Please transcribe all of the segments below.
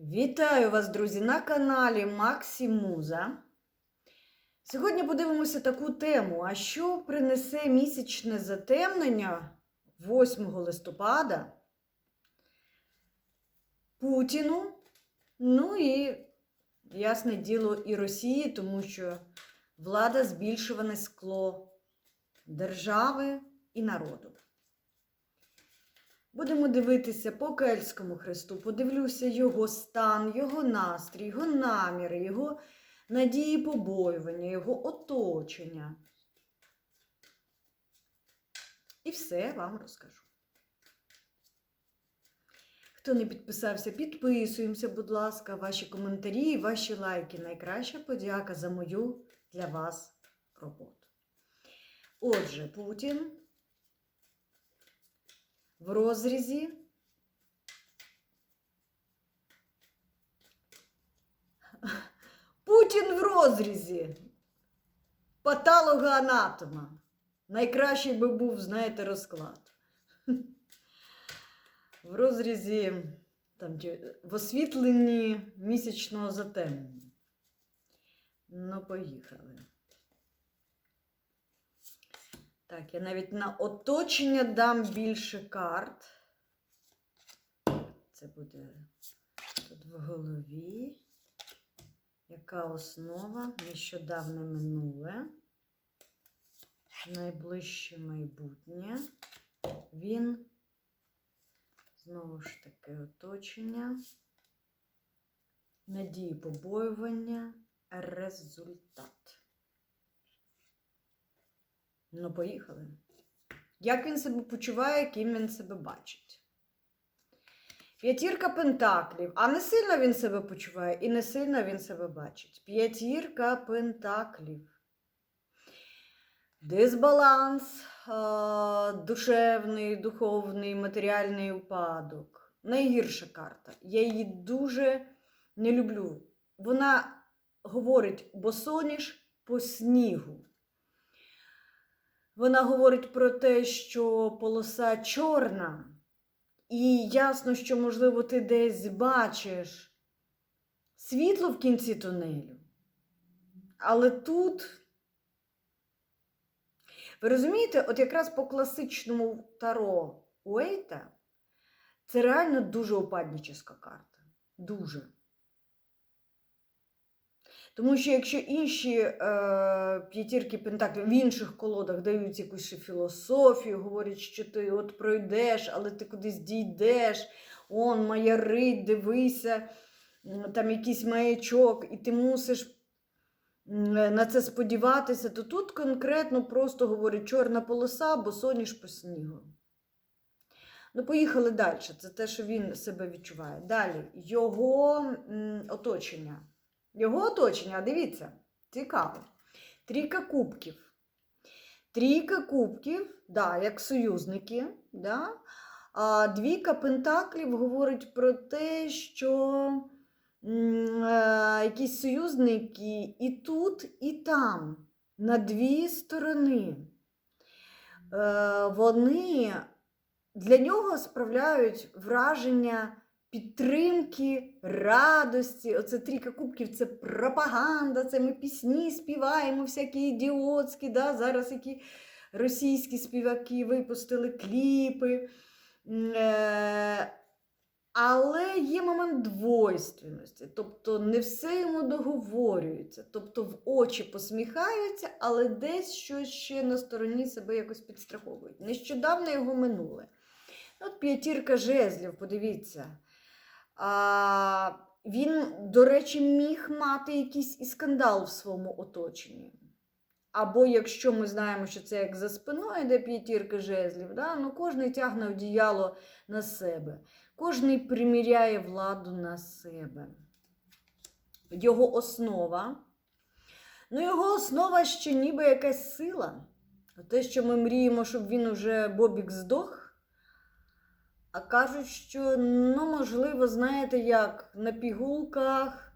Вітаю вас, друзі, на каналі Максі Муза. Сьогодні подивимося таку тему: а що принесе місячне затемнення 8 листопада Путіну, ну і, ясне діло, і Росії, тому що влада збільшуване скло держави і народу. Будемо дивитися по Кельтському хресту, подивлюся його стан, його настрій, його наміри, його надії побоювання, його оточення. І все вам розкажу. Хто не підписався, підписуємося, будь ласка, ваші коментарі, ваші лайки. Найкраща подяка за мою для вас роботу. Отже, Путін в розрізі. Путін в розрізі. Патологоанатома. Найкращий би був, знаєте, розклад. В розрізі, там, в освітленні місячного затемнення. Ну, поїхали. Так, я навіть на оточення дам більше карт. Це буде тут в голові. Яка основа? Нещодавне минуле. Найближче майбутнє. Він, знову ж таки, оточення. Надії побоювання. Результат. Ну, поїхали. Як він себе почуває, ким він себе бачить? П'ятірка пентаклів. А не сильно він себе почуває і не сильно він себе бачить. П'ятірка пентаклів. Дисбаланс, душевний, духовний, матеріальний упадок. Найгірша карта. Я її дуже не люблю. Вона говорить босоніж по снігу. Вона говорить про те, що полоса чорна, і ясно, що, можливо, ти десь бачиш світло в кінці тунелю. Але тут, ви розумієте, от якраз по класичному таро Уейта це реально дуже упадніческа карта. Дуже. Тому що якщо інші е, п'ятірки пентаклів в інших колодах дають якусь філософію, говорять, що ти от пройдеш, але ти кудись дійдеш, он маярить, дивися, там якийсь маячок, і ти мусиш на це сподіватися, то тут конкретно просто говорить чорна полоса, бо соніш по снігу. Ну, поїхали далі. Це те, що він себе відчуває. Далі його оточення. Його оточення, дивіться, цікаво. Трійка кубків. Трійка кубків, да, як союзники. Да? А двійка пентаклів говорить про те, що е, якісь союзники і тут, і там, на дві сторони. Е, вони для нього справляють враження підтримки, радості. Оце трійка кубків це пропаганда, це ми пісні співаємо, всякі ідіотські. Да? Зараз які російські співаки випустили кліпи. Е- але є момент двойственності, тобто не все йому договорюється, тобто в очі посміхаються, але десь щось ще на стороні себе якось підстраховують. Нещодавно його минуле. От п'ятірка жезлів, подивіться. А, він, до речі, міг мати якийсь і скандал в своєму оточенні. Або якщо ми знаємо, що це як за спиною, де п'ятірка жезлів, да? ну, кожен тягне одіяло на себе, кожен приміряє владу на себе. Його основа. Ну, його основа ще ніби якась сила. Те, що ми мріємо, щоб він уже Бобік здох. Кажуть, що, ну, можливо, знаєте, як на пігулках,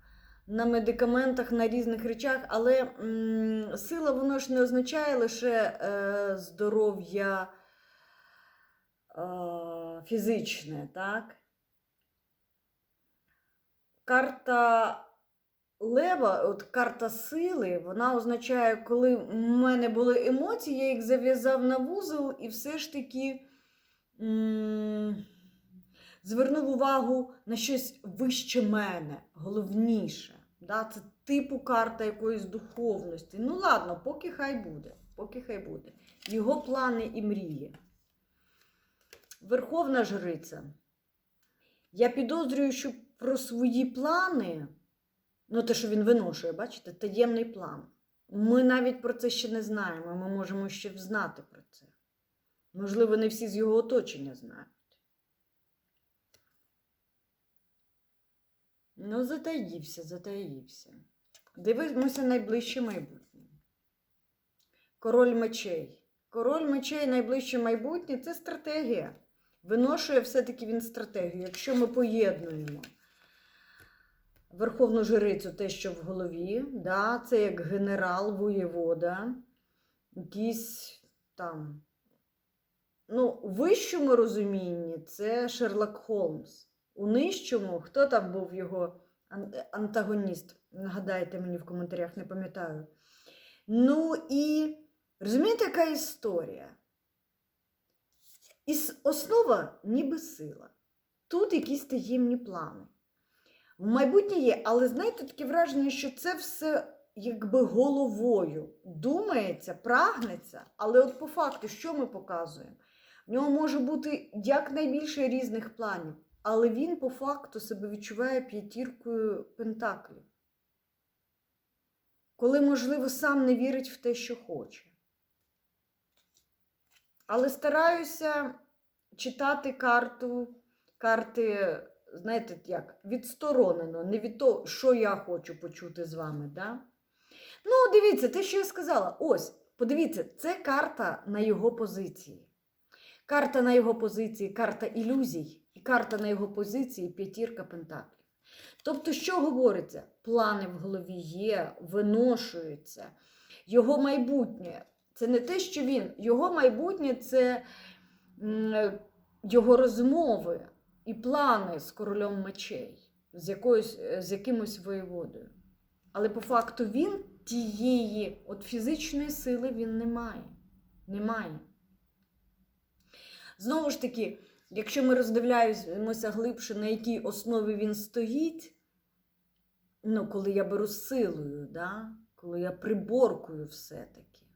на медикаментах, на різних речах, але м, сила воно ж не означає лише е, здоров'я е, фізичне, так? карта лева, от карта сили, вона означає, коли в мене були емоції, я їх зав'язав на вузол і все ж таки звернув увагу на щось вище мене, головніше. Да? Це типу карта якоїсь духовності. Ну ладно, поки хай буде. Поки хай буде. Його плани і мрії. Верховна жриця. Я підозрюю, що про свої плани, ну те, що він виношує, бачите, таємний план. Ми навіть про це ще не знаємо. Ми можемо ще взнати про це. Можливо, не всі з його оточення знають. Ну, затаївся, затаївся. Дивимося найближче майбутнє. Король мечей. Король мечей найближче майбутнє це стратегія. Виношує все-таки він стратегію. Якщо ми поєднуємо верховну жрицю, те, що в голові, да, це як генерал, воєвода, якийсь там. Ну, у вищому розумінні це Шерлок Холмс. У нижчому, хто там був його антагоніст? Нагадайте мені в коментарях, не пам'ятаю. Ну і розумієте, яка історія? І основа ніби сила. Тут якісь таємні плани. В майбутнє є, але знаєте, таке враження, що це все якби головою думається, прагнеться, але от по факту, що ми показуємо? В нього може бути якнайбільше різних планів, але він по факту себе відчуває п'ятіркою пентаклів. Коли, можливо, сам не вірить в те, що хоче. Але стараюся читати карту, карти, знаєте, як, відсторонено, не від того, що я хочу почути з вами. Да? Ну, дивіться, те, що я сказала. Ось, подивіться, це карта на його позиції. Карта на його позиції, карта ілюзій, і карта на його позиції п'ятірка пентаклів. Тобто, що говориться? Плани в голові є, виношуються. Його майбутнє це не те, що він, його майбутнє це його розмови і плани з королем мечей, з, якоюсь, з якимось воєводою. Але по факту він тієї от фізичної сили він не має. Не має. Знову ж таки, якщо ми роздивляємося глибше, на якій основі він стоїть, ну, коли я беру силою, да? коли я приборкую все-таки,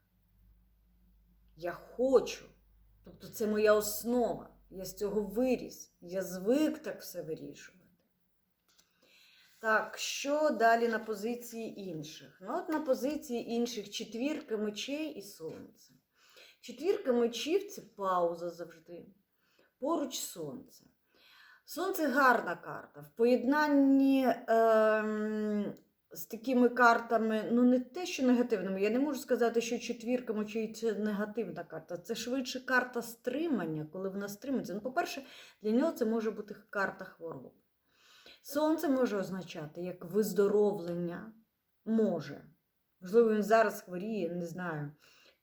я хочу. Тобто це моя основа. Я з цього виріс. Я звик так все вирішувати. Так, що далі на позиції інших? Ну, от на позиції інших четвірка мечей і сонце. Четвірка мечів це пауза завжди. Поруч сонце. Сонце гарна карта. В поєднанні ем, з такими картами, ну не те, що негативними. Я не можу сказати, що четвірка мечей це негативна карта. Це швидше карта стримання, коли вона стримується. Ну, по-перше, для нього це може бути карта хвороб. Сонце може означати як виздоровлення. Може. Можливо, він зараз хворіє, не знаю.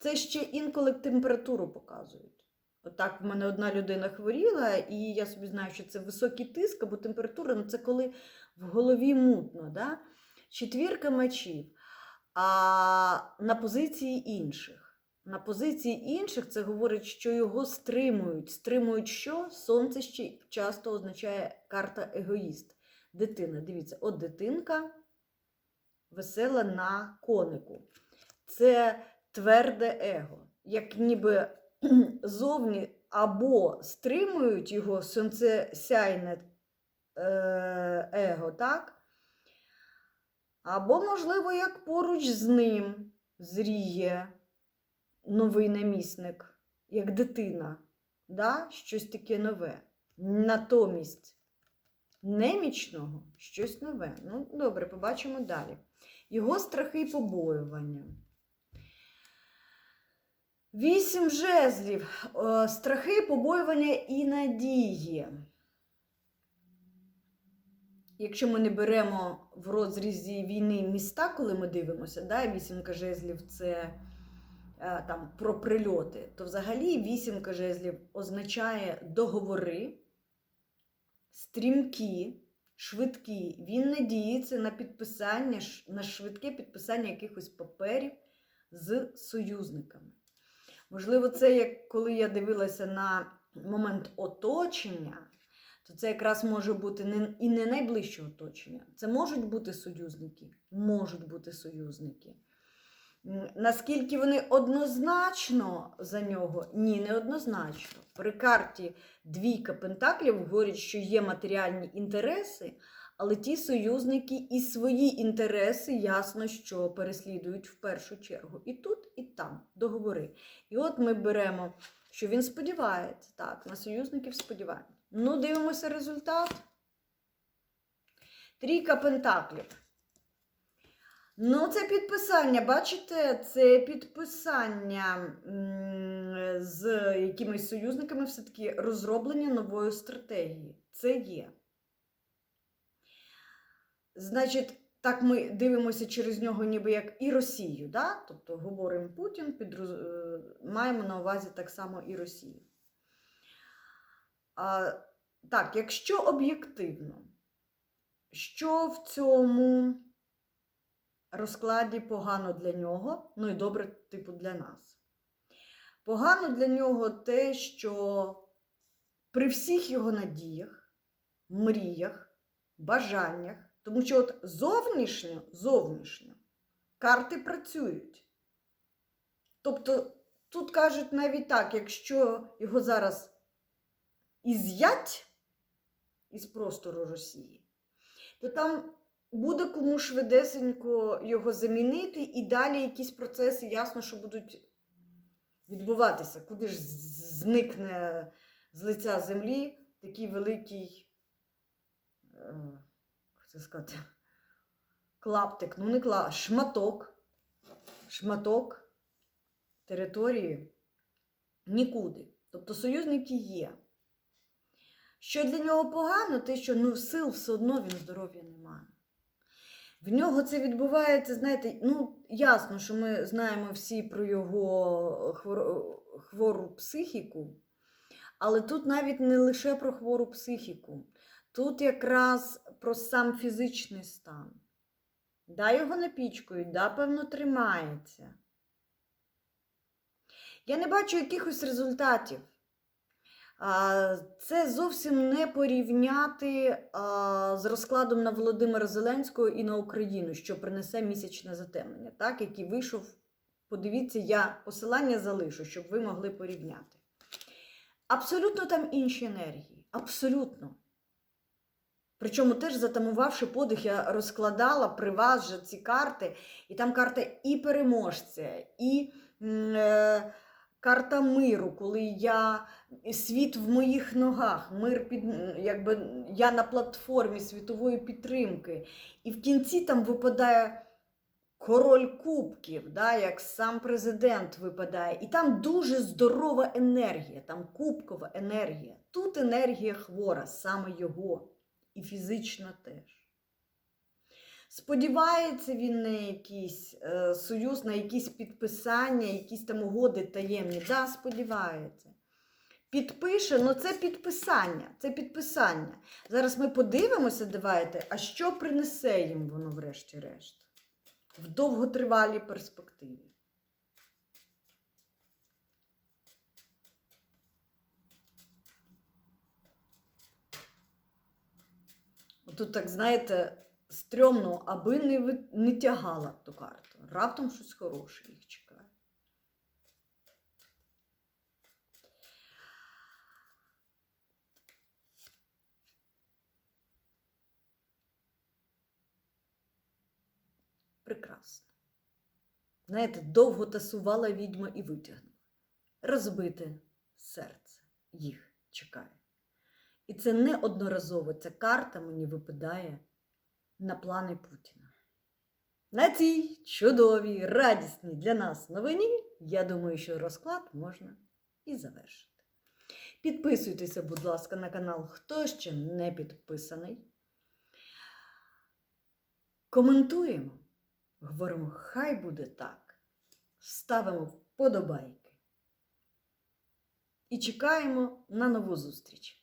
Це ще інколи температуру показують. Отак в мене одна людина хворіла, і я собі знаю, що це високий тиск або температура, ну це коли в голові мутно. Да? Четвірка мечів. А на позиції інших. На позиції інших це говорить, що його стримують. Стримують що? Сонце ще часто означає карта егоїст. Дитина. Дивіться, от дитинка весела на конику. Це тверде его. Як ніби зовні або стримують його сонцесяйне е, его, так? Або, можливо, як поруч з ним зріє новий намісник, як дитина, да? щось таке нове. Натомість немічного щось нове. Ну, добре, побачимо далі. Його страхи і побоювання. Вісім жезлів, е, страхи, побоювання і надії. Якщо ми не беремо в розрізі війни міста, коли ми дивимося, да, вісімка жезлів це е, там, про прильоти, то взагалі вісімка жезлів означає договори, стрімкі, швидкі. Він надіється на підписання, на швидке підписання якихось паперів з союзниками. Можливо, це як коли я дивилася на момент оточення, то це якраз може бути не, і не найближче оточення. Це можуть бути союзники, можуть бути союзники. Наскільки вони однозначно за нього? Ні, не однозначно. При карті двійка пентаклів говорять, що є матеріальні інтереси, але ті союзники і свої інтереси ясно, що переслідують в першу чергу. І тут, і там договори. І от ми беремо, що він сподівається, так, на союзників сподівається. Ну, дивимося результат. Трійка пентаклів. Ну, це підписання, бачите, це підписання з якимись союзниками, все-таки розроблення нової стратегії. Це є. Значить, так ми дивимося через нього, ніби як і Росію. Да? Тобто говоримо Путін, підроз... е, маємо на увазі так само і Росію. А, так, якщо об'єктивно, що в цьому розкладі погано для нього, ну і добре, типу, для нас. Погано для нього те, що при всіх його надіях, мріях, бажаннях, тому що от зовнішньо, зовнішньо карти працюють. Тобто тут кажуть навіть так, якщо його зараз із'ять із простору Росії, то там буде кому швидесенько його замінити, і далі якісь процеси, ясно, що будуть відбуватися. Куди ж зникне з лиця землі такий великий, е, це сказати, клаптик, ну не клаптик, шматок, шматок території нікуди. Тобто союзники є. Що для нього погано, те, що ну, сил все одно він здоров'я не має. В нього це відбувається, знаєте, ну, ясно, що ми знаємо всі про його хвору психіку, але тут навіть не лише про хвору психіку, тут якраз про сам фізичний стан. Да, його напічкують, да, певно, тримається. Я не бачу якихось результатів. Це зовсім не порівняти з розкладом на Володимира Зеленського і на Україну, що принесе місячне затемнення, так, який вийшов. Подивіться, я посилання залишу, щоб ви могли порівняти. Абсолютно там інші енергії. Абсолютно. Причому теж затамувавши подих, я розкладала при вас же ці карти, і там карта і переможця, і е, карта миру, коли я світ в моїх ногах, мир під якби я на платформі світової підтримки. І в кінці там випадає король кубків, да, як сам президент випадає. І там дуже здорова енергія, там кубкова енергія. Тут енергія хвора, саме його, і фізична теж. Сподівається він на якийсь е, союз, на якісь підписання, якісь там угоди таємні. Да, сподівається. Підпише, ну це підписання. Це підписання. Зараз ми подивимося, давайте, а що принесе їм воно, врешті-решт, в довготривалій перспективі. Тут, так, знаєте, стрьомно, аби не, не тягала ту карту. Раптом щось хороше їх чекає. Прекрасно. Знаєте, довго тасувала відьма і витягнула. Розбите серце їх чекає. І це неодноразово ця карта мені випадає на плани Путіна. На цій чудовій, радісній для нас новині, я думаю, що розклад можна і завершити. Підписуйтеся, будь ласка, на канал, хто ще не підписаний. Коментуємо, говоримо, хай буде так. Ставимо вподобайки. І чекаємо на нову зустріч.